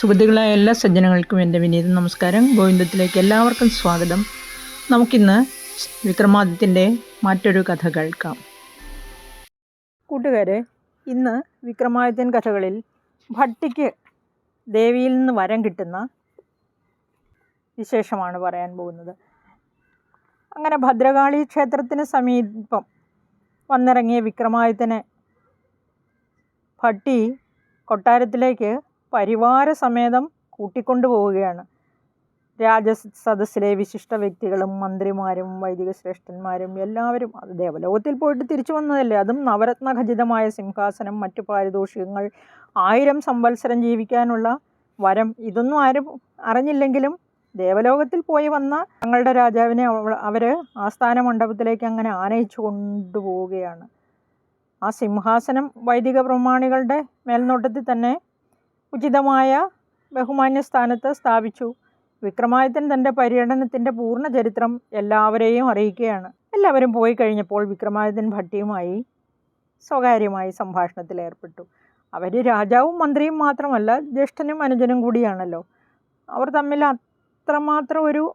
സുഹൃത്തുക്കളായ എല്ലാ സജ്ജനങ്ങൾക്കും എന്റെ വിനീത നമസ്കാരം. ഗോവിന്ദത്തിലേക്ക് എല്ലാവർക്കും സ്വാഗതം. നമുക്കിന്ന് വിക്രമാദിത്യന്റെ മറ്റൊരു കഥ കേൾക്കാം. കൂട്ടുകാരെ ഇന്ന് വിക്രമാദിത്യൻ കഥകളിൽ ഭട്ടിക്ക് ദേവിയിൽ നിന്ന് വരം കിട്ടുന്ന വിശേഷമാണ് പറയാൻ പോകുന്നത്. അങ്ങനെ ഭദ്രകാളി ക്ഷേത്രത്തിന് സമീപം വന്നിറങ്ങിയ വിക്രമാദിത്യനെ ഭട്ടി കൊട്ടാരത്തിലേക്ക് പരിവാര സമേതം കൂട്ടിക്കൊണ്ടുപോവുകയാണ്. രാജസദസ്സിലെ വിശിഷ്ട വ്യക്തികളും മന്ത്രിമാരും വൈദിക ശ്രേഷ്ഠന്മാരും എല്ലാവരും അത് ദേവലോകത്തിൽ പോയിട്ട് തിരിച്ചു വന്നതല്ലേ? അതും നവരത്നഖചിതമായ സിംഹാസനം മറ്റു പാരിതോഷികങ്ങൾ ആയിരം സംവത്സരം ജീവിക്കാനുള്ള വരം ഇതൊന്നും ആരും അറിഞ്ഞില്ലെങ്കിലും ദേവലോകത്തിൽ പോയി വന്ന തങ്ങളുടെ രാജാവിനെ അവർ ആസ്ഥാന മണ്ഡപത്തിലേക്ക് അങ്ങനെ ആനയിച്ചു കൊണ്ടുപോവുകയാണ്. ആ സിംഹാസനം വൈദിക പ്രമാണികളുടെ മേൽനോട്ടത്തിൽ തന്നെ ഉചിതമായ ബഹുമാന്യ സ്ഥാനത്ത് സ്ഥാപിച്ചു. വിക്രമാദിത്യൻ തന്റെ പര്യടനത്തിന്റെ പൂർണ ചരിത്രം എല്ലാവരെയും അറിയിക്കുകയാണ്. എല്ലാവരും പോയി കഴിഞ്ഞപ്പോൾ വിക്രമാദിത്യൻ ഭട്ടിയുമായി സ്വകാര്യമായി സംഭാഷണത്തിൽ ഏർപ്പെട്ടു. അവർ രാജാവും മന്ത്രിയും മാത്രമല്ല ജ്യേഷ്ഠനും അനുജനും കൂടിയാണല്ലോ. അവർ തമ്മിൽ അത്രമാത്രം ഒരു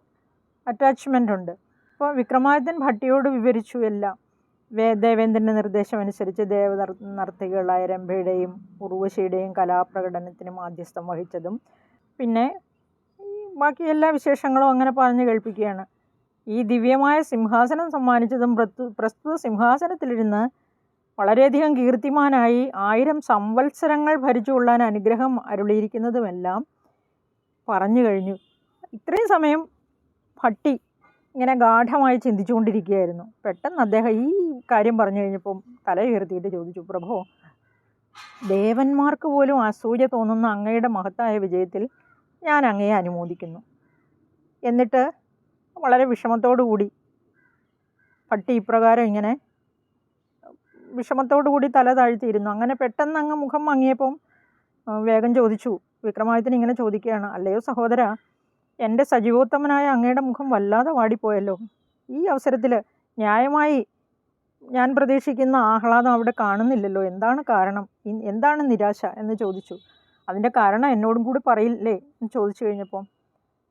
അറ്റാച്ച്മെന്റ് ഉണ്ട്. അപ്പോൾ വിക്രമാദിത്യൻ ഭട്ടിയോട് വിവരിച്ചു എല്ലാം. ദേവേന്ദ്രന്റെ നിർദ്ദേശമനുസരിച്ച് ദേവ നർത്തകികളായ രംഭയുടെയും ഉർവശിയുടെയും കലാപ്രകടനത്തിന് മാധ്യസ്ഥം വഹിച്ചതും. പിന്നെ ബാക്കി എല്ലാ വിശേഷങ്ങളും അങ്ങനെ പറഞ്ഞു കേൾപ്പിക്കുകയാണ്. ഈ ദിവ്യമായ സിംഹാസനം സമ്മാനിച്ചതും പ്രസ്തുത സിംഹാസനത്തിലിരുന്ന് വളരെയധികം കീർത്തിമാനായി ആയിരം സംവത്സരങ്ങൾ ഭരിച്ചുകൊള്ളാൻ അനുഗ്രഹം അരുളിയിരിക്കുന്നതുമെല്ലാം പറഞ്ഞു കഴിഞ്ഞു. ഇത്രയും സമയം ഭട്ടി ഇങ്ങനെ ഗാഠമായി ചിന്തിച്ചുകൊണ്ടിരിക്കുകയായിരുന്നു. പെട്ടെന്ന് അദ്ദേഹം ഈ കാര്യം പറഞ്ഞു കഴിഞ്ഞപ്പം തല ഉയർത്തിയിട്ട് ചോദിച്ചു പ്രഭോ ദേവന്മാർക്ക് പോലും അസൂയ തോന്നുന്ന അങ്ങയുടെ മഹത്തായ വിജയത്തിൽ ഞാൻ അങ്ങയെ അനുമോദിക്കുന്നു. എന്നിട്ട് വളരെ വിഷമത്തോടുകൂടി പട്ടി ഇപ്രകാരം ഇങ്ങനെ വിഷമത്തോടു കൂടി തല താഴ്ത്തിയിരുന്നു. അങ്ങനെ പെട്ടെന്ന് അങ്ങ് മുഖം മങ്ങിയപ്പം വേഗം ചോദിച്ചു. വിക്രമാദിത്യൻ ഇങ്ങനെ ചോദിക്കുകയാണ് അല്ലയോ സഹോദര എന്റെ സജീവോത്തമനായ അങ്ങയുടെ മുഖം വല്ലാതെ വാടിപ്പോയല്ലോ. ഈ അവസരത്തിൽ ന്യായമായി ഞാൻ പ്രതീക്ഷിക്കുന്ന ആഹ്ലാദം അവിടെ കാണുന്നില്ലല്ലോ. എന്താണ് കാരണം? എന്താണ് നിരാശ എന്ന് ചോദിച്ചു. അതിന്റെ കാരണം എന്നോടും കൂടി പറയില്ലേ എന്ന് ചോദിച്ചു കഴിഞ്ഞപ്പോൾ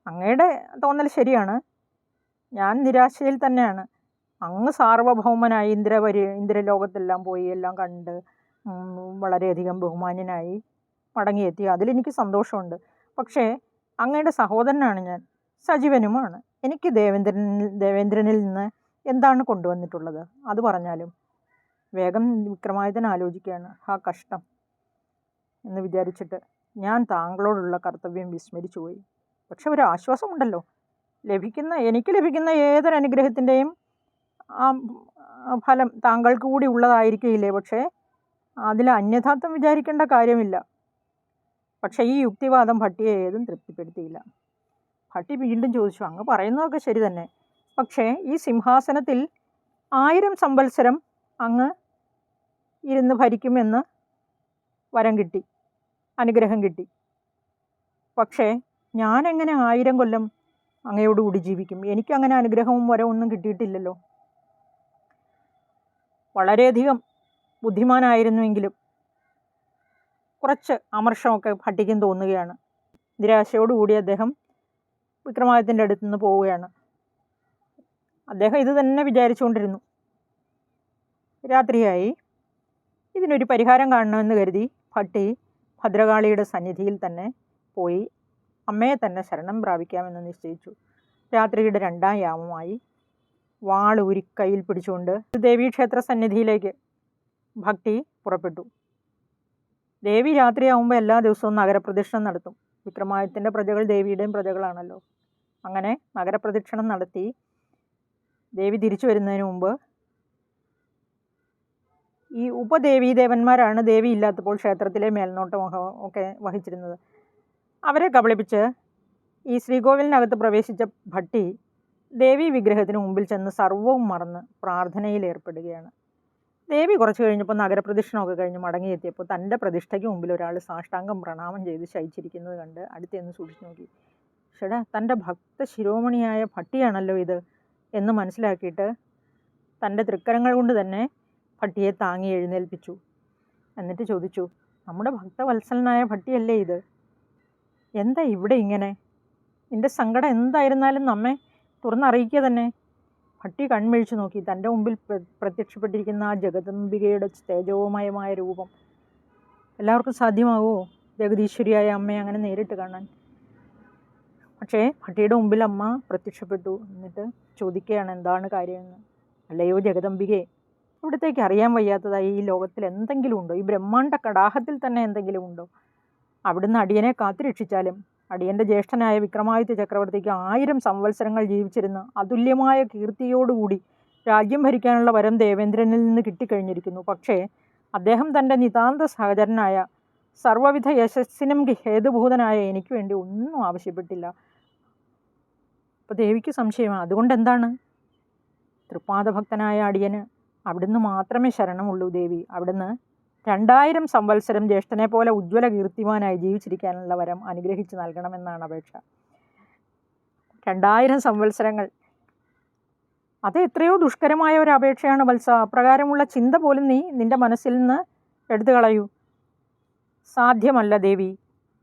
അങ്ങയുടെ തോന്നൽ ശരിയാണ്. ഞാൻ നിരാശയിൽ തന്നെയാണ്. അങ്ങ് സാർവഭൗമനായി ഇന്ദ്രപരി ഇന്ദ്രലോകത്തെല്ലാം പോയി എല്ലാം കണ്ട് വളരെയധികം ബഹുമാന്യനായി മടങ്ങിയെത്തി. അതിലെനിക്ക് സന്തോഷമുണ്ട്. പക്ഷേ അങ്ങയുടെ സഹോദരനാണ് ഞാൻ. സജീവനുമാണ്. എനിക്ക് ദേവേന്ദ്രൻ ദേവേന്ദ്രനിൽ നിന്ന് എന്താണ് കൊണ്ടുവന്നിട്ടുള്ളത്? അത് പറഞ്ഞാലും വേഗം വിക്രമായുധൻ ആലോചിക്കുകയാണ്. ആ കഷ്ടം എന്ന് വിചാരിച്ചിട്ട് ഞാൻ താങ്കളോടുള്ള കർത്തവ്യം വിസ്മരിച്ചു പോയി. പക്ഷെ ഒരു ആശ്വാസമുണ്ടല്ലോ. ലഭിക്കുന്ന എനിക്ക് ലഭിക്കുന്ന ഏതൊരു അനുഗ്രഹത്തിന്റെയും ആ ഫലം താങ്കൾക്ക് കൂടി ഉള്ളതായിരിക്കില്ലേ പക്ഷേ അതിൽ അന്യഥാർത്ഥം വിചാരിക്കേണ്ട കാര്യമില്ല. പക്ഷേ ഈ യുക്തിവാദം ഭട്ടിയെ ഏതും തൃപ്തിപ്പെടുത്തിയില്ല. ഭട്ടി വീണ്ടും ചോദിച്ചു അങ്ങ് പറയുന്നതൊക്കെ ശരി തന്നെ. പക്ഷേ ഈ സിംഹാസനത്തിൽ ആയിരം സംവത്സരം അങ്ങ് ഇരുന്ന് ഭരിക്കുമെന്ന് വരം കിട്ടി അനുഗ്രഹം കിട്ടി. പക്ഷേ ഞാനെങ്ങനെ ആയിരം കൊല്ലം അങ്ങയോടുകൂടി ജീവിക്കും? എനിക്കങ്ങനെ അനുഗ്രഹവും വരവൊന്നും കിട്ടിയിട്ടില്ലല്ലോ. വളരെയധികം ബുദ്ധിമാനായിരുന്നുവെങ്കിലും കുറച്ച് അമർഷമൊക്കെ ഭട്ടിക്കും തോന്നുകയാണ്. നിരാശയോടുകൂടി അദ്ദേഹം വിക്രമാദിത്യന്റെ അടുത്ത് നിന്ന് പോവുകയാണ്. അദ്ദേഹം ഇത് തന്നെ വിചാരിച്ചുകൊണ്ടിരുന്നു. രാത്രിയായി. ഇതിനൊരു പരിഹാരം കാണണമെന്ന് കരുതി ഭട്ടി ഭദ്രകാളിയുടെ സന്നിധിയിൽ തന്നെ പോയി അമ്മയെ തന്നെ ശരണം പ്രാപിക്കാമെന്ന് നിശ്ചയിച്ചു. രാത്രിയുടെ രണ്ടാം യാമമായി വാൾ കയ്യിൽ പിടിച്ചുകൊണ്ട് ദേവീക്ഷേത്ര സന്നിധിയിലേക്ക് ഭക്തി പുറപ്പെട്ടു. ദേവി രാത്രിയാവുമ്പോൾ എല്ലാ ദിവസവും നഗരപ്രദക്ഷിണം നടത്തും. വിക്രമാദിത്യന്റെ പ്രജകൾ ദേവിയുടെയും പ്രജകളാണല്ലോ. അങ്ങനെ നഗരപ്രദക്ഷിണം നടത്തി ദേവി തിരിച്ചു വരുന്നതിന് മുമ്പ് ഈ ഉപദേവീ ദേവന്മാരാണ് ദേവി ഇല്ലാത്തപ്പോൾ ക്ഷേത്രത്തിലെ മേൽനോട്ടം ഒക്കെ വഹിച്ചിരുന്നത്. അവരെ കബളിപ്പിച്ച് ഈ ശ്രീകോവിലിനകത്ത് പ്രവേശിച്ച ഭട്ടി ദേവി വിഗ്രഹത്തിന് മുമ്പിൽ ചെന്ന് സർവവും മറന്ന് പ്രാർത്ഥനയിൽ ഏർപ്പെടുകയാണ്. ദേവി കുറച്ച് കഴിഞ്ഞപ്പോൾ നഗരപ്രദക്ഷിണമൊക്കെ കഴിഞ്ഞ് മടങ്ങിയെത്തിയപ്പോൾ തന്റെ പ്രതിഷ്ഠയ്ക്ക് മുമ്പിൽ ഒരാൾ സാഷ്ടാംഗം പ്രണാമം ചെയ്ത് ശയിച്ചിരിക്കുന്നത് കണ്ട് അടുത്തെന്ന് സൂക്ഷിച്ചു നോക്കി. ഷടാ തന്റെ ഭക്ത ശിരോമണിയായ ഭട്ടിയാണല്ലോ ഇത് എന്ന് മനസ്സിലാക്കിയിട്ട് തന്റെ തൃക്കരങ്ങൾ കൊണ്ട് തന്നെ ഭട്ടിയെ താങ്ങി എഴുന്നേൽപ്പിച്ചു. എന്നിട്ട് ചോദിച്ചു നമ്മുടെ ഭക്തവത്സലനായ ഭട്ടിയല്ലേ ഇത്? എന്താ ഇവിടെ ഇങ്ങനെ? നിന്റെ സങ്കടം എന്തായിരുന്നാലും നമ്മെ തുറന്നറിയിക്കുക തന്നെ. ഭട്ടി കൺമിഴിച്ചു നോക്കി. തന്റെ മുമ്പിൽ പ്ര- പ്രത്യക്ഷപ്പെട്ടിരിക്കുന്ന ആ ജഗദംബികയുടെ തേജോമയമായ രൂപം. എല്ലാവർക്കും സാധ്യമാകുമോ ജഗദീശ്വരിയായ അമ്മയെ അങ്ങനെ നേരിട്ട് കാണാൻ. പക്ഷേ ഭട്ടിയുടെ മുമ്പിൽ അമ്മ പ്രത്യക്ഷപ്പെട്ടു എന്നിട്ട് ചോദിക്കുകയാണ് എന്താണ് കാര്യമെന്ന്? അല്ലയോ ജഗദംബികെ ഇവിടത്തേക്ക് അറിയാൻ വയ്യാത്തതായി ഈ ലോകത്തിൽ എന്തെങ്കിലും ഉണ്ടോ? ഈ ബ്രഹ്മാണ്ട കടാഹത്തിൽ തന്നെ എന്തെങ്കിലും ഉണ്ടോ? അവിടുന്ന് അടിയനെ കാത്തുരക്ഷിച്ചാലും അടിയന്റെ ജ്യേഷ്ഠനായ വിക്രമാദിത്യ ചക്രവർത്തിക്ക് ആയിരം സംവത്സരങ്ങൾ ജീവിച്ചിരുന്ന അതുല്യമായ കീർത്തിയോടുകൂടി രാജ്യം ഭരിക്കാനുള്ള വരം ദേവേന്ദ്രനിൽ നിന്ന് കിട്ടിക്കഴിഞ്ഞിരിക്കുന്നു. പക്ഷേ അദ്ദേഹം തന്റെ നിതാന്ത സഹചരനായ സർവവിധ യശസ്സിനും ഹേതുഭൂതനായ എനിക്ക് വേണ്ടി ഒന്നും ആവശ്യപ്പെട്ടില്ല. അപ്പോൾ ദേവിക്ക് സംശയമാണ്. അതുകൊണ്ട് എന്താണ് തൃപ്പാദഭക്തനായ അടിയന് അവിടുന്ന് മാത്രമേ ശരണമുള്ളൂ ദേവി. അവിടുന്ന് രണ്ടായിരം സംവത്സരം ജ്യേഷ്ഠനെ പോലെ ഉജ്ജ്വല കീർത്തിമാനായി ജീവിച്ചിരിക്കാനുള്ള വരം അനുഗ്രഹിച്ച് നൽകണമെന്നാണ് അപേക്ഷ. രണ്ടായിരം സംവത്സരങ്ങൾ. അത് എത്രയോ ദുഷ്കരമായ ഒരു അപേക്ഷയാണ് വത്സ. അപ്രകാരമുള്ള ചിന്ത പോലും നീ നിന്റെ മനസ്സിൽ നിന്ന് എടുത്തു കളയൂ. സാധ്യമല്ല ദേവി.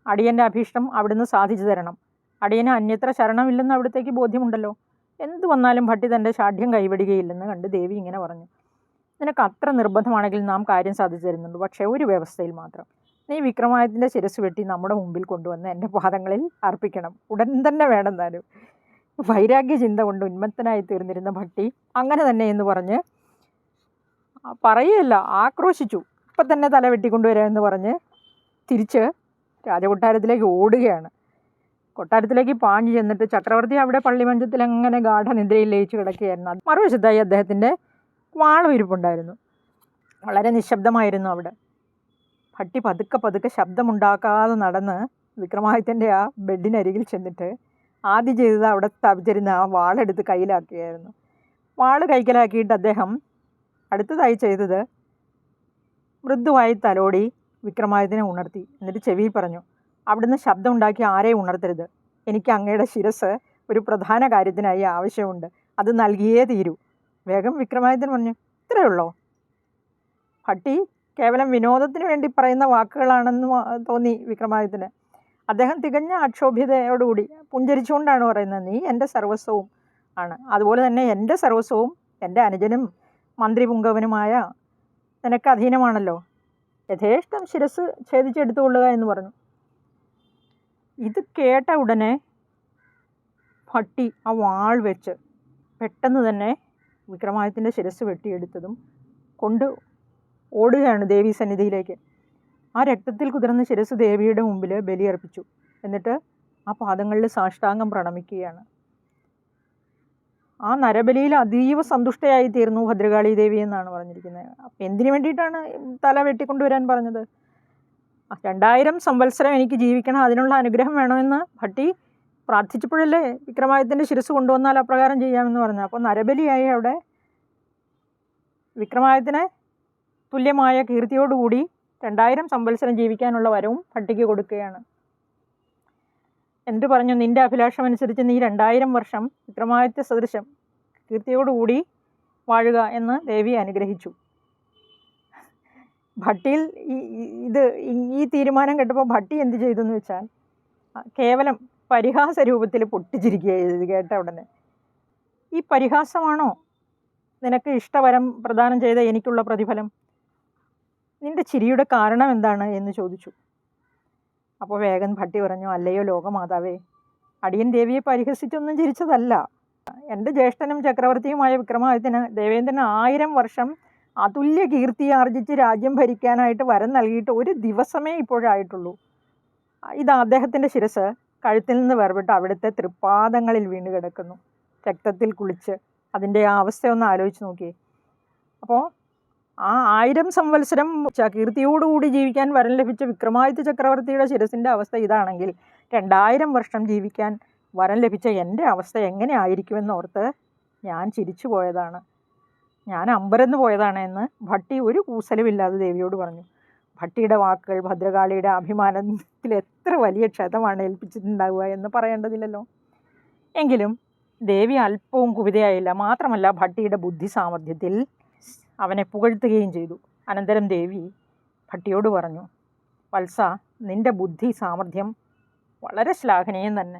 അടിയന്റെ അഭീഷ്ടം അവിടുന്ന് സാധിച്ചു തരണം. അടിയന് അന്യത്ര ശരണമില്ലെന്ന് അവിടത്തേക്ക് ബോധ്യമുണ്ടല്ലോ. എന്തു വന്നാലും ഭട്ടി തന്റെ ഷാഠ്യം കൈവിടുകയില്ലെന്ന് കണ്ട് ദേവി ഇങ്ങനെ പറഞ്ഞു. നിനക്ക് അത്ര നിർബന്ധമാണെങ്കിൽ നാം കാര്യം സാധിച്ചു തരുന്നുണ്ട് പക്ഷേ ഒരു വ്യവസ്ഥയിൽ മാത്രം. നീ വിക്രമാദിത്യന്റെ ശിരസ് വെട്ടി നമ്മുടെ മുമ്പിൽ കൊണ്ടുവന്ന് എന്റെ പാദങ്ങളിൽ അർപ്പിക്കണം. ഉടൻ തന്നെ വേണം താനും. വൈരാഗ്യ ചിന്ത കൊണ്ട് ഉന്മത്തനായി തീർന്നിരുന്ന ഭട്ടി അങ്ങനെ തന്നെ എന്ന് പറഞ്ഞ് പറയുകയല്ല ആക്രോശിച്ചു. ഇപ്പം തന്നെ തല വെട്ടിക്കൊണ്ടുവരാമെന്ന് പറഞ്ഞ് തിരിച്ച് രാജകൊട്ടാരത്തിലേക്ക് ഓടുകയാണ്. കൊട്ടാരത്തിലേക്ക് പാഞ്ഞു ചെന്നിട്ട് ചക്രവർത്തി അവിടെ പള്ളിമഞ്ചത്തിൽ അങ്ങനെ ഗാഠനിദ്രയിൽ ലയിച്ചു കിടക്കുകയായിരുന്നു. മറുവശത്തായി അദ്ദേഹത്തിന്റെ വാളും ഇരിപ്പുണ്ടായിരുന്നു. വളരെ നിശബ്ദമായിരുന്നു അവിടെ. ഭട്ടി പതുക്കെ പതുക്കെ ശബ്ദമുണ്ടാക്കാതെ നടന്ന് വിക്രമാദിത്യന്റെ ആ ബെഡിനരികിൽ ചെന്നിട്ട് ആദ്യം ചെയ്തത് അവിടെ സ്ഥാപിച്ചിരുന്ന ആ വാളെടുത്ത് കയ്യിലാക്കിയായിരുന്നു. വാൾ കൈക്കലാക്കിയിട്ട് അദ്ദേഹം അടുത്തതായി ചെയ്തത് മൃദുവായി തലോടി വിക്രമാദിത്യനെ ഉണർത്തി. എന്നിട്ട് ചെവിയിൽ പറഞ്ഞു അവിടുന്ന് ശബ്ദമുണ്ടാക്കി ആരെയും ഉണർത്തരുത്? എനിക്ക് അങ്ങയുടെ ശിരസ് ഒരു പ്രധാന കാര്യത്തിനായി ആവശ്യമുണ്ട്. അത് നൽകിയേ തീരൂ. വേഗം വിക്രമാദിത്യൻ പറഞ്ഞു ഇത്രയേ ഉള്ളോ? ഭട്ടി കേവലം വിനോദത്തിന് വേണ്ടി പറയുന്ന വാക്കുകളാണെന്ന് തോന്നി വിക്രമാദിത്യന്. അദ്ദേഹം തികഞ്ഞ അക്ഷോഭ്യതയോടുകൂടി പുഞ്ചരിച്ചുകൊണ്ടാണ് പറയുന്നത് നീ എന്റെ സർവസ്വവും ആണ്. അതുപോലെ തന്നെ എന്റെ സർവസ്വവും എന്റെ അനുജനും മന്ത്രി പുങ്കവനുമായ നിനക്ക് അധീനമാണല്ലോ. യഥേഷ്ടം ശിരസ് ഛേദിച്ചെടുത്തുകൊള്ളുക എന്ന് പറഞ്ഞു. ഇത് കേട്ട ഉടനെ ഭട്ടി ആ വാൾ വെച്ച് പെട്ടെന്ന് തന്നെ വിക്രമാദിത്യന്റെ ശിരസ് വെട്ടിയെടുത്തതും കൊണ്ട് ഓടുകയാണ് ദേവി സന്നിധിയിലേക്ക്. ആ രക്തത്തിൽ കുതിർന്ന ശിരസ് ദേവിയുടെ മുമ്പിൽ ബലിയർപ്പിച്ചു. എന്നിട്ട് ആ പാദങ്ങളിൽ സാഷ്ടാംഗം പ്രണമിക്കുകയാണ്. ആ നരബലിയിൽ അതീവ സന്തുഷ്ടയായി തീർന്നു ഭദ്രകാളി ദേവി എന്നാണ് പറഞ്ഞിരിക്കുന്നത്. അപ്പം എന്തിനു വേണ്ടിയിട്ടാണ് തല വെട്ടിക്കൊണ്ടുവരാൻ പറഞ്ഞത്? രണ്ടായിരം സംവത്സരം എനിക്ക് ജീവിക്കണം അതിനുള്ള അനുഗ്രഹം വേണമെന്ന് ഭട്ടി പ്രാർത്ഥിച്ചപ്പോഴല്ലേ വിക്രമാദിത്യന്റെ ശിരസ് കൊണ്ടുവന്നാൽ അപ്രകാരം ചെയ്യാമെന്ന് പറഞ്ഞു അപ്പോൾ നരബലിയായി അവിടെ വിക്രമാദിത്യനെ തുല്യമായ കീർത്തിയോടുകൂടി രണ്ടായിരം സംവത്സരം ജീവിക്കാനുള്ള വരവും ഭട്ടിക്ക് കൊടുക്കുകയാണ്. എന്തു പറഞ്ഞു? നിന്റെ അഭിലാഷം അനുസരിച്ച് നീ രണ്ടായിരം വർഷം വിക്രമാദിത്യ സദൃശം കീർത്തിയോടുകൂടി വാഴുക എന്ന് ദേവി അനുഗ്രഹിച്ചു. ഭട്ടിയിൽ ഇത് ഈ തീരുമാനം കേട്ടപ്പോൾ ഭട്ടി എന്ത് ചെയ്തു എന്ന് വെച്ചാൽ കേവലം പരിഹാസ രൂപത്തിൽ പൊട്ടിച്ചിരിക്കുക ചെയ്തത് കേട്ട ഉടനെ. ഈ പരിഹാസമാണോ? നിനക്ക് ഇഷ്ടവരം പ്രദാനം ചെയ്ത എനിക്കുള്ള പ്രതിഫലം? നിന്റെ ചിരിയുടെ കാരണം എന്താണ്? എന്ന് ചോദിച്ചു. അപ്പോൾ വേഗൻ ഭട്ടി പറഞ്ഞു അല്ലയോ ലോകമാതാവേ അടിയൻ ദേവിയെ പരിഹസിച്ചൊന്നും ചിരിച്ചതല്ല. എന്റെ ജ്യേഷ്ഠനും ചക്രവർത്തിയുമായ വിക്രമാദിത്യന് ദേവേന്ദ്രന് ആയിരം വർഷം അതുല്യ കീർത്തി ആർജിച്ച് രാജ്യം ഭരിക്കാനായിട്ട് വരം നൽകിയിട്ട് ഒരു ദിവസമേ ഇപ്പോഴായിട്ടുള്ളൂ. ഇത് അദ്ദേഹത്തിന്റെ ശിരസ് കഴുത്തിൽ നിന്ന് വേർപെട്ട് അവിടുത്തെ തൃപ്പാദങ്ങളിൽ വീണ് കിടക്കുന്നു. രക്തത്തിൽ കുളിച്ച്. അതിന്റെ ആ അവസ്ഥ ഒന്ന് ആലോചിച്ച് നോക്കിയേ. അപ്പോൾ ആ ആയിരം സംവത്സരം കീർത്തിയോടുകൂടി ജീവിക്കാൻ വരം ലഭിച്ച വിക്രമാദിത്യ ചക്രവർത്തിയുടെ ശിരസിന്റെ അവസ്ഥ ഇതാണെങ്കിൽ രണ്ടായിരം വർഷം ജീവിക്കാൻ വരം ലഭിച്ച എന്റെ അവസ്ഥ എങ്ങനെ ഓർത്ത് ഞാൻ ചിരിച്ചു പോയതാണ് ഞാൻ അമ്പരന്ന് പോയതാണ് എന്ന് ഭട്ടി ഒരു കൂസലുമില്ലാതെ ദേവിയോട് പറഞ്ഞു. ഭട്ടിയുടെ വാക്കുകൾ ഭദ്രകാളിയുടെ അഭിമാനത്തിൽ എത്ര വലിയ ക്ഷതമാണ് ഏൽപ്പിച്ചിട്ടുണ്ടാവുക എന്ന് പറയേണ്ടതില്ലല്ലോ. എങ്കിലും ദേവി അല്പവും കുപിതയായില്ല. മാത്രമല്ല ഭട്ടിയുടെ ബുദ്ധി സാമർഥ്യത്തിൽ അവനെ പുകഴ്ത്തുകയും ചെയ്തു. അനന്തരം ദേവി ഭട്ടിയോട് പറഞ്ഞു വത്സ നിന്റെ ബുദ്ധി സാമർഥ്യം വളരെ ശ്ലാഘനീയം തന്നെ.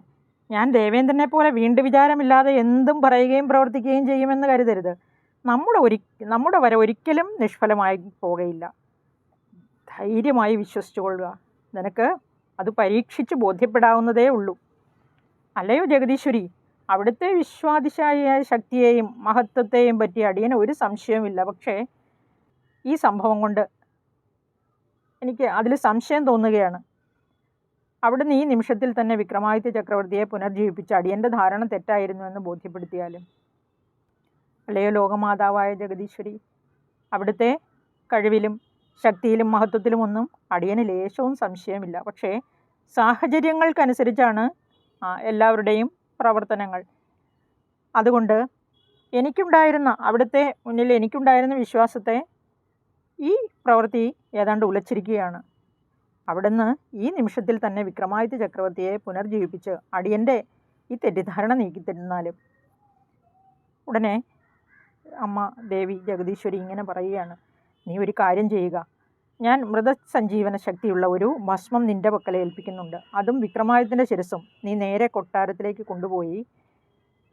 ഞാൻ ദേവേന്ദ്രനെ പോലെ വീണ്ടും വിചാരമില്ലാതെ എന്തും പറയുകയും പ്രവർത്തിക്കുകയും ചെയ്യുമെന്ന് കരുതരുത്. നമ്മുടെ ഒരി നമ്മുടെ വരെ ഒരിക്കലും നിഷ്ഫലമായി പോകയില്ല. ധൈര്യമായി വിശ്വസിച്ചു കൊള്ളുക നിനക്ക് അത് പരീക്ഷിച്ച് ബോധ്യപ്പെടാവുന്നതേ ഉള്ളൂ. അല്ലയോ ജഗദീശ്വരി? അവിടുത്തെ വിശ്വാതിശാലിയായ ശക്തിയെയും മഹത്വത്തെയും പറ്റി അടിയന് ഒരു സംശയവുമില്ല. പക്ഷേ ഈ സംഭവം കൊണ്ട് എനിക്ക് അതിൽ സംശയം തോന്നുകയാണ്. അവിടുന്ന് ഈ നിമിഷത്തിൽ തന്നെ വിക്രമാദിത്യ ചക്രവർത്തിയെ പുനർജീവിപ്പിച്ച് അടിയന്റെ ധാരണ തെറ്റായിരുന്നു എന്ന് ബോധ്യപ്പെടുത്തിയാലും. അല്ലയോ ലോകമാതാവായ ജഗദീശ്വരി? അവിടുത്തെ കഴിവിലും ശക്തിയിലും മഹത്വത്തിലും ഒന്നും അടിയന് ലേശവും സംശയമില്ല. പക്ഷേ സാഹചര്യങ്ങൾക്കനുസരിച്ചാണ് എല്ലാവരുടെയും പ്രവർത്തനങ്ങൾ. അതുകൊണ്ട് എനിക്കുണ്ടായിരുന്ന അവിടുത്തെ മുന്നിൽ എനിക്കുണ്ടായിരുന്ന വിശ്വാസത്തെ ഈ പ്രവൃത്തി ഏതാണ്ട് ഉലച്ചിരിക്കുകയാണ്. അവിടുന്ന് ഈ നിമിഷത്തിൽ തന്നെ വിക്രമാദിത്യ ചക്രവർത്തിയെ പുനർജീവിപ്പിച്ച് അടിയന്റെ ഈ തെറ്റിദ്ധാരണ നീക്കിത്തരുന്നാലും. ഉടനെ അമ്മ ദേവി ജഗദീശ്വരി ഇങ്ങനെ പറയുകയാണ്. നീ ഒരു കാര്യം ചെയ്യുക. ഞാൻ മൃതസഞ്ജീവന ശക്തിയുള്ള ഒരു ഭസ്മം നിന്റെ പക്കൽ ഏൽപ്പിക്കുന്നുണ്ട്. അതും വിക്രമായുധന്റെ ശിരസും നീ നേരെ കൊട്ടാരത്തിലേക്ക് കൊണ്ടുപോയി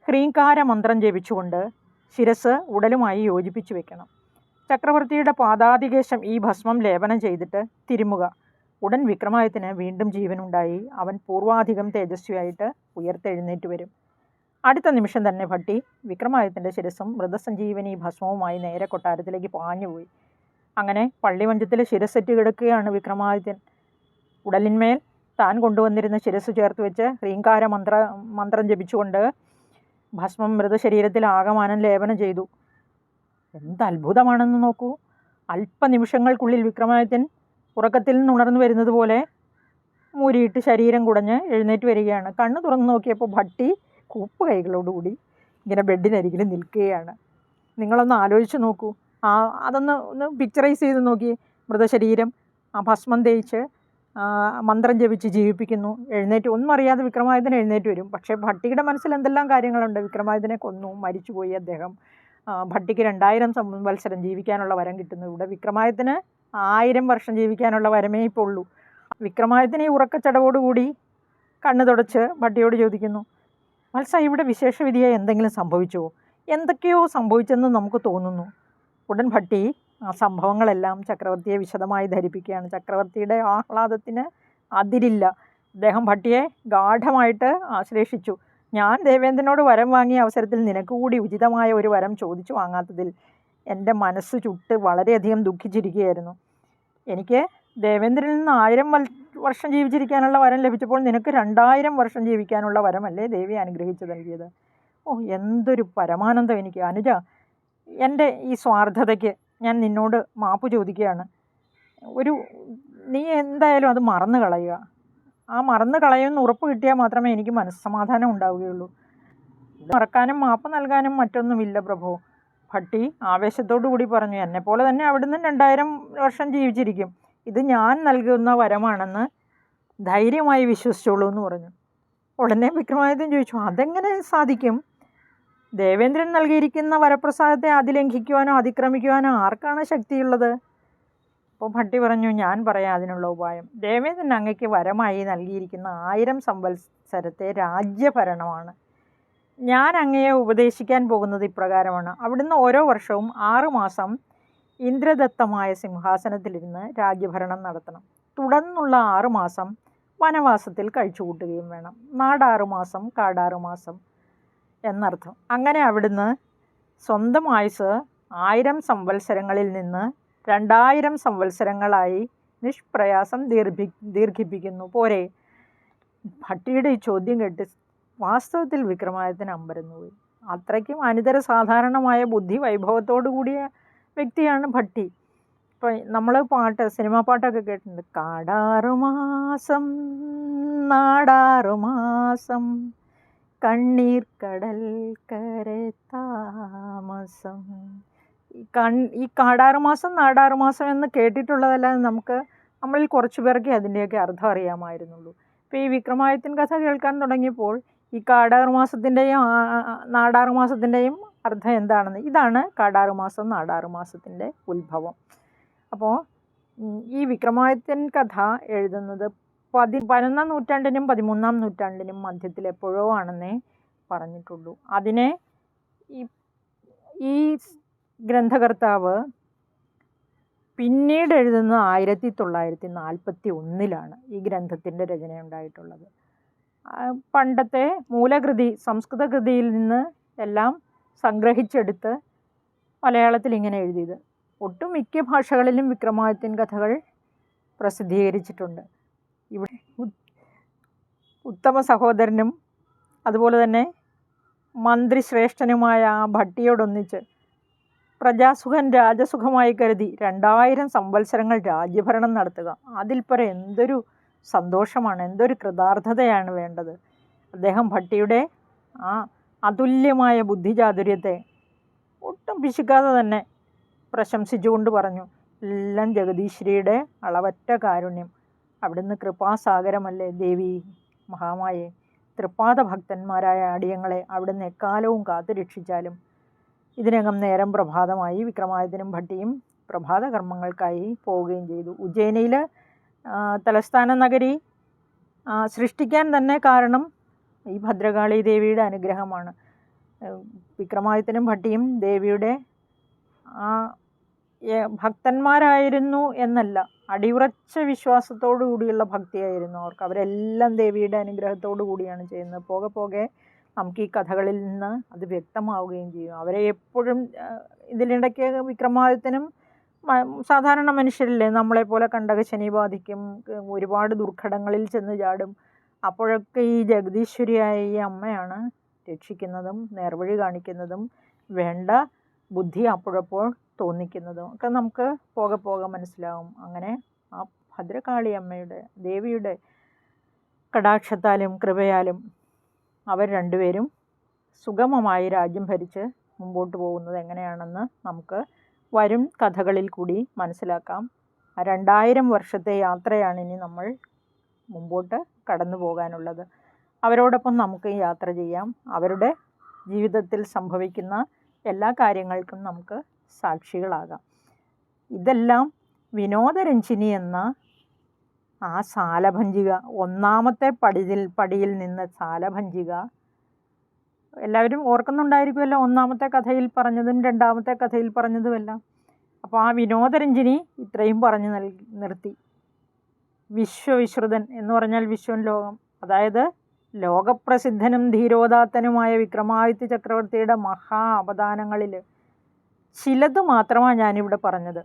ഹ്രീങ്കാര മന്ത്രം ജപിച്ചുകൊണ്ട് ശിരസ് ഉടലുമായി യോജിപ്പിച്ചു വെക്കണം. ചക്രവർത്തിയുടെ പാദാതികേശം ഈ ഭസ്മം ലേപനം ചെയ്തിട്ട് തിരുമുക. ഉടൻ വിക്രമായത്തിന് വീണ്ടും ജീവനുണ്ടായി. അവൻ പൂർവാധികം തേജസ്വിയായിട്ട് ഉയർത്തെഴുന്നേറ്റ് വരും. അടുത്ത നിമിഷം തന്നെ ഭട്ടി വിക്രമായത്തിന്റെ ശിരസും മൃതസഞ്ജീവനി ഭസ്മവുമായി നേരെ കൊട്ടാരത്തിലേക്ക് പാഞ്ഞുപോയി. അങ്ങനെ പള്ളിമഞ്ചത്തിൽ ശിരസ്സെറ്റ് കിടക്കുകയാണ് വിക്രമാദിത്യൻ. ഉടലിന്മേൽ താൻ കൊണ്ടുവന്നിരുന്ന ശിരസ് ചേർത്ത് വെച്ച് ഹ്രീങ്കാര മന്ത്ര മന്ത്രം ജപിച്ചുകൊണ്ട് ഭസ്മം മൃതശരീരത്തിൽ ആകമാനം ലേപനം ചെയ്തു. എന്ത് അത്ഭുതമാണെന്ന് നോക്കൂ. അല്പനിമിഷങ്ങൾക്കുള്ളിൽ വിക്രമാദിത്യൻ ഉറക്കത്തിൽ നിന്ന് ഉണർന്നു വരുന്നത് പോലെ മൂരിയിട്ട് ശരീരം കുടഞ്ഞ് എഴുന്നേറ്റ് വരികയാണ്. കണ്ണ് തുറന്ന് നോക്കിയപ്പോൾ ഭട്ടി കൂപ്പ് കൈകളോടുകൂടി ഇങ്ങനെ ബെഡിനരികിൽ നിൽക്കുകയാണ്. നിങ്ങളൊന്ന് ആലോചിച്ച് നോക്കൂ. അതൊന്ന് ഒന്ന് പിക്ചറൈസ് ചെയ്ത് നോക്കി. മൃതശരീരം ഭസ്മം തേച്ച് മന്ത്രം ജപിച്ച് ജീവിപ്പിക്കുന്നു. എഴുന്നേറ്റ് ഒന്നും അറിയാതെ വിക്രമാദിത്യൻ എഴുന്നേറ്റ് വരും. പക്ഷേ ഭട്ടിയുടെ മനസ്സിൽ എന്തെല്ലാം കാര്യങ്ങളുണ്ട്? വിക്രമാദിത്യനെ കൊന്നു മരിച്ചുപോയി അദ്ദേഹം. ഭട്ടിക്ക് രണ്ടായിരം സംവത്സരം ജീവിക്കാനുള്ള വരം കിട്ടുന്നു. ഇവിടെ വിക്രമാദിത്യന് ആയിരം വർഷം ജീവിക്കാനുള്ള വരമേ ഇപ്പോൾ ഉള്ളൂ. വിക്രമാദിത്യൻ ഈ ഉറക്കച്ചടവോടുകൂടി കണ്ണു തുടച്ച് ഭട്ടിയോട് ചോദിക്കുന്നു മത്സ ഇവിടെ വിശേഷവിധിയായി എന്തെങ്കിലും സംഭവിച്ചോ എന്തൊക്കെയോ സംഭവിച്ചെന്ന് നമുക്ക് തോന്നുന്നു. ഉടൻ ഭട്ടി ആ സംഭവങ്ങളെല്ലാം ചക്രവർത്തിയെ വിശദമായി ധരിപ്പിക്കുകയാണ്. ചക്രവർത്തിയുടെ ആഹ്ലാദത്തിന് അതിരില്ല. അദ്ദേഹം ഭട്ടിയെ ഗാഠമായിട്ട് ആശ്ലേഷിച്ചു. ഞാൻ ദേവേന്ദ്രനോട് വരം വാങ്ങിയ അവസരത്തിൽ നിനക്ക് കൂടി ഉചിതമായ ഒരു വരം ചോദിച്ചു വാങ്ങാത്തതിൽ എന്റെ മനസ്സ് ചുട്ട് വളരെയധികം ദുഃഖിച്ചിരിക്കുകയായിരുന്നു. എനിക്ക് ദേവേന്ദ്രനിൽ നിന്ന് ആയിരം വർഷം ജീവിച്ചിരിക്കാനുള്ള വരം ലഭിച്ചപ്പോൾ നിനക്ക് രണ്ടായിരം വർഷം ജീവിക്കാനുള്ള വരമല്ലേ ദേവി അനുഗ്രഹിച്ചു നൽകിയത്? ഓ എന്തൊരു പരമാനന്ദം എനിക്ക്. അനുജ എന്റെ ഈ സ്വാർത്ഥതയ്ക്ക് ഞാൻ നിന്നോട് മാപ്പ് ചോദിക്കുകയാണ്. ഒരു നീ എന്തായാലും അത് മറന്നു കളയുക. ആ മറന്നു കളയുമെന്ന് ഉറപ്പ് കിട്ടിയാൽ മാത്രമേ എനിക്ക് മനസ്സമാധാനം ഉണ്ടാവുകയുള്ളൂ. മറക്കാനും മാപ്പ് നൽകാനും മറ്റൊന്നുമില്ല പ്രഭു. ഭട്ടി ആവേശത്തോടു കൂടി പറഞ്ഞു എന്നെപ്പോലെ തന്നെ അവിടുന്ന് രണ്ടായിരം വർഷം ജീവിച്ചിരിക്കും. ഇത് ഞാൻ നൽകുന്ന വരമാണെന്ന് ധൈര്യമായി വിശ്വസിച്ചോളൂ എന്ന് പറഞ്ഞു. ഉടനെ വിക്രമാദിത്യൻ ചോദിച്ചു അതെങ്ങനെ സാധിക്കും? ദേവേന്ദ്രൻ നൽകിയിരിക്കുന്ന വരപ്രസാദത്തെ അതിലംഘിക്കുവാനോ അതിക്രമിക്കുവാനോ ആർക്കാണ് ശക്തിയുള്ളത്? അപ്പോൾ ഭട്ടി പറഞ്ഞു ഞാൻ പറയാം അതിനുള്ള ഉപായം. ദേവേന്ദ്രൻ അങ്ങയ്ക്ക് വരമായി നൽകിയിരിക്കുന്ന ആയിരം സംവത്സരത്തെ രാജ്യഭരണമാണ്. ഞാൻ അങ്ങയെ ഉപദേശിക്കാൻ പോകുന്നത് ഇപ്രകാരമാണ്. അവിടുന്ന് ഓരോ വർഷവും ആറുമാസം ഇന്ദ്രദത്തമായ സിംഹാസനത്തിലിരുന്ന് രാജ്യഭരണം നടത്തണം. തുടർന്നുള്ള ആറുമാസം വനവാസത്തിൽ കഴിച്ചുകൂട്ടുകയും വേണം. നാടാറുമാസം കാടാറുമാസം കാടാറ് മാസം. എന്നർത്ഥം. അങ്ങനെ അവിടുന്ന് സ്വന്തം ആയുസ് ആയിരം സംവത്സരങ്ങളിൽ നിന്ന് രണ്ടായിരം സംവത്സരങ്ങളായി നിഷ്പ്രയാസം ദീർഘി ദീർഘിപ്പിക്കുന്നു. പോരെ. ഭട്ടിയുടെ ഈ ചോദ്യം കേട്ട് വാസ്തവത്തിൽ വിക്രമാദിത്യൻ അമ്പരന്നു പോയി. അത്രയ്ക്കും അനിതര സാധാരണമായ ബുദ്ധി വൈഭവത്തോടു കൂടിയ വ്യക്തിയാണ് ഭട്ടി. ഇപ്പം നമ്മൾ പാട്ട് സിനിമാ പാട്ടൊക്കെ കേട്ടിട്ടുണ്ട്. കാടാറുമാസം നാടാറുമാസം കണ്ണീർ കടൽ കര താമസം. ഈ കൺ ഈ കാടാറുമാസം മാസം നാടാറ് മാസം എന്ന് കേട്ടിട്ടുള്ളതല്ലാതെ നമുക്ക് നമ്മളിൽ കുറച്ച് പേർക്ക് അതിന്റെയൊക്കെ അർത്ഥം അറിയാമായിരുന്നുള്ളൂ. ഇപ്പോൾ ഈ വിക്രമായത്തിൻ കഥ കേൾക്കാൻ തുടങ്ങിയപ്പോൾ ഈ കാടാറുമാസത്തിന്റെയും മാസത്തിന്റെയും നാടാറ് മാസത്തിന്റെയും അർത്ഥം എന്താണെന്ന്. ഇതാണ് കാടാറുമാസം മാസം നാടാറ് മാസത്തിന്റെ ഉത്ഭവം. അപ്പോൾ ഈ വിക്രമാദിത്യൻ കഥ എഴുതുന്നത് പതി പതിനൊന്നാം നൂറ്റാണ്ടിനും പതിമൂന്നാം നൂറ്റാണ്ടിനും മധ്യത്തിൽ എപ്പോഴോ ആണെന്നേ പറഞ്ഞിട്ടുള്ളൂ. അതിനെ ഈ ഈ ഗ്രന്ഥകർത്താവ് പിന്നീട് എഴുതുന്ന ആയിരത്തി തൊള്ളായിരത്തി നാൽപ്പത്തി ഒന്നിലാണ് ഈ ഗ്രന്ഥത്തിന്റെ രചന ഉണ്ടായിട്ടുള്ളത് പണ്ടത്തെ മൂലകൃതി സംസ്കൃത കൃതിയിൽ നിന്ന് എല്ലാം സംഗ്രഹിച്ചെടുത്ത് മലയാളത്തിൽ ഇങ്ങനെ എഴുതിയത്. ഒട്ടുമിക്ക ഭാഷകളിലും വിക്രമാദിത്യൻ കഥകൾ പ്രസിദ്ധീകരിച്ചിട്ടുണ്ട്. ഇവിടെ ഉത്തമ സഹോദരനും അതുപോലെ തന്നെ മന്ത്രിശ്രേഷ്ഠനുമായ ആ ഭട്ടിയോടൊന്നിച്ച് പ്രജാസുഖൻ രാജസുഖമായി കരുതി രണ്ടായിരം സംവത്സരങ്ങൾ രാജ്യഭരണം നടത്തുക. അതിൽ പര എന്തൊരു സന്തോഷമാണ് എന്തൊരു കൃതാർത്ഥതയാണ് വേണ്ടത്. അദ്ദേഹം ഭട്ടിയുടെ ആ അതുല്യമായ ബുദ്ധിചാതുര്യത്തെ ഒട്ടും പിശുക്കാതെ തന്നെ പ്രശംസിച്ചുകൊണ്ട് പറഞ്ഞു എല്ലാം ജഗദീശ്വരിയുടെ അളവറ്റ കാരുണ്യം. അവിടുന്ന് കൃപാസാഗരമല്ലേ ദേവി മഹാമായെ? തൃപ്പാദ ഭക്തന്മാരായ അടിയങ്ങളെ അവിടുന്ന് എക്കാലവും കാത്തു രക്ഷിച്ചാലും ഇതിനകം നേരം പ്രഭാതമായി വിക്രമാദിത്യനും ഭട്ടിയും പ്രഭാത കർമ്മങ്ങൾക്കായി പോവുകയും ചെയ്തു. ഉജ്ജയിനിയിൽ തലസ്ഥാന നഗരി സൃഷ്ടിക്കാൻ തന്നെ കാരണം ഈ ഭദ്രകാളി ദേവിയുടെ അനുഗ്രഹമാണ്. വിക്രമാദിത്യനും ഭട്ടിയും ദേവിയുടെ ആ ഭക്തന്മാരായിരുന്നു എന്നല്ല അടിയുറച്ച വിശ്വാസത്തോടു കൂടിയുള്ള ഭക്തിയായിരുന്നു അവർക്ക്. അവരെല്ലാം ദേവിയുടെ അനുഗ്രഹത്തോടു കൂടിയാണ് ചെയ്യുന്നത്. പോകെ പോകെ നമുക്ക് ഈ കഥകളിൽ നിന്ന് അത് വ്യക്തമാവുകയും ചെയ്യും. അവരെ എപ്പോഴും ഇതിലിടയ്ക്ക് വിക്രമാദിത്യനും സാധാരണ മനുഷ്യരില്ലേ നമ്മളെപ്പോലെ കണ്ടകശനി ബാധിക്കും ഒരുപാട് ദുർഘടങ്ങളിൽ ചെന്ന് ചാടും. അപ്പോഴൊക്കെ ഈ ജഗദീശ്വരിയായ ഈ അമ്മയാണ് രക്ഷിക്കുന്നതും നേർവഴി കാണിക്കുന്നതും വേണ്ട. ബുദ്ധി അപ്പോഴപ്പോൾ തോന്നിക്കുന്നതും ഒക്കെ നമുക്ക് പോകെ പോകെ മനസ്സിലാവും. അങ്ങനെ ആ ഭദ്രകാളി അമ്മയുടെ ദേവിയുടെ കടാക്ഷത്താലും കൃപയാലും അവർ രണ്ടുപേരും സുഗമമായി രാജ്യം ഭരിച്ച് മുമ്പോട്ട് പോകുന്നത് എങ്ങനെയാണെന്ന് നമുക്ക് വരും കഥകളിൽ കൂടി മനസ്സിലാക്കാം. രണ്ടായിരം വർഷത്തെ യാത്രയാണ് ഇനി നമ്മൾ മുമ്പോട്ട് കടന്നു പോകാനുള്ളത്. അവരോടൊപ്പം നമുക്ക് യാത്ര ചെയ്യാം. അവരുടെ ജീവിതത്തിൽ സംഭവിക്കുന്ന എല്ലാ കാര്യങ്ങൾക്കും നമുക്ക് സാക്ഷികളാകാം. ഇതെല്ലാം വിനോദരഞ്ജിനി എന്ന ആ സാലഭഞ്ചിക ഒന്നാമത്തെ പടിയിൽ പടിയിൽ നിന്ന് സാലഭഞ്ചിക എല്ലാവരും ഓർക്കുന്നുണ്ടായിരിക്കുമല്ലോ ഒന്നാമത്തെ കഥയിൽ പറഞ്ഞതും രണ്ടാമത്തെ കഥയിൽ പറഞ്ഞതുമെല്ലാം. അപ്പോൾ ആ വിനോദരഞ്ജിനി ഇത്രയും പറഞ്ഞു നിർത്തി. വിശ്വവിശ്രുതൻ എന്ന് പറഞ്ഞാൽ വിശ്വൻ ലോകം. അതായത് ലോകപ്രസിദ്ധനും ധീരോദാത്തനുമായ വിക്രമാദിത്യ ചക്രവർത്തിയുടെ മഹാ അവദാനങ്ങളിൽ ചിലത് മാത്രമാണ് ഞാനിവിടെ പറഞ്ഞത്.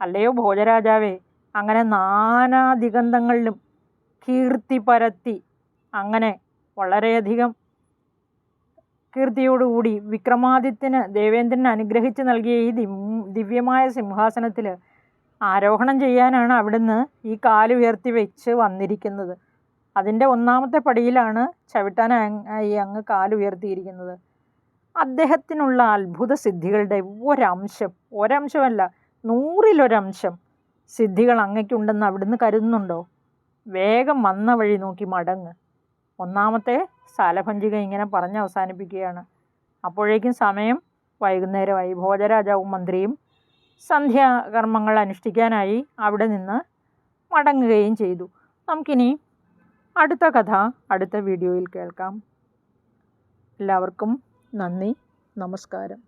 അല്ലയോ ഭോജരാജാവേ അങ്ങനെ നാനാ ദിഗന്ധങ്ങളിലും കീർത്തി പരത്തി അങ്ങനെ വളരെയധികം കീർത്തിയോടുകൂടി വിക്രമാദിത്യന് ദേവേന്ദ്രന് അനുഗ്രഹിച്ച് നൽകിയ ഈ ദിവ്യമായ സിംഹാസനത്തിൽ ആരോഹണം ചെയ്യാനാണ് അവിടുന്ന് ഈ കാലുയർത്തി വെച്ച് വന്നിരിക്കുന്നത്. അതിന്റെ ഒന്നാമത്തെ പടിയിലാണ് ചവിട്ടാൻ ഈ അങ്ങ് കാലുയർത്തിയിരിക്കുന്നത്. അദ്ദേഹത്തിനുള്ള അത്ഭുത സിദ്ധികളുടെ ഒരംശം ഒരംശമല്ല നൂറിലൊരംശം സിദ്ധികൾ അങ്ങയ്ക്കുണ്ടെന്ന് അവിടുന്ന് കരുതുന്നുണ്ടോ? വേഗം വന്ന വഴി നോക്കി മടങ്ങ്. ഒന്നാമത്തെ സാലഭഞ്ചിക ഇങ്ങനെ പറഞ്ഞ് അവസാനിപ്പിക്കുകയാണ്. അപ്പോഴേക്കും സമയം വൈകുന്നേരമായി. ഭോജരാജാവും മന്ത്രിയും സന്ധ്യാകർമ്മങ്ങൾ അനുഷ്ഠിക്കാനായി അവിടെ നിന്ന് മടങ്ങുകയും ചെയ്തു. നമുക്കിനി അടുത്ത കഥ അടുത്ത വീഡിയോയിൽ കേൾക്കാം. എല്ലാവർക്കും നന്ദി. നമസ്കാരം.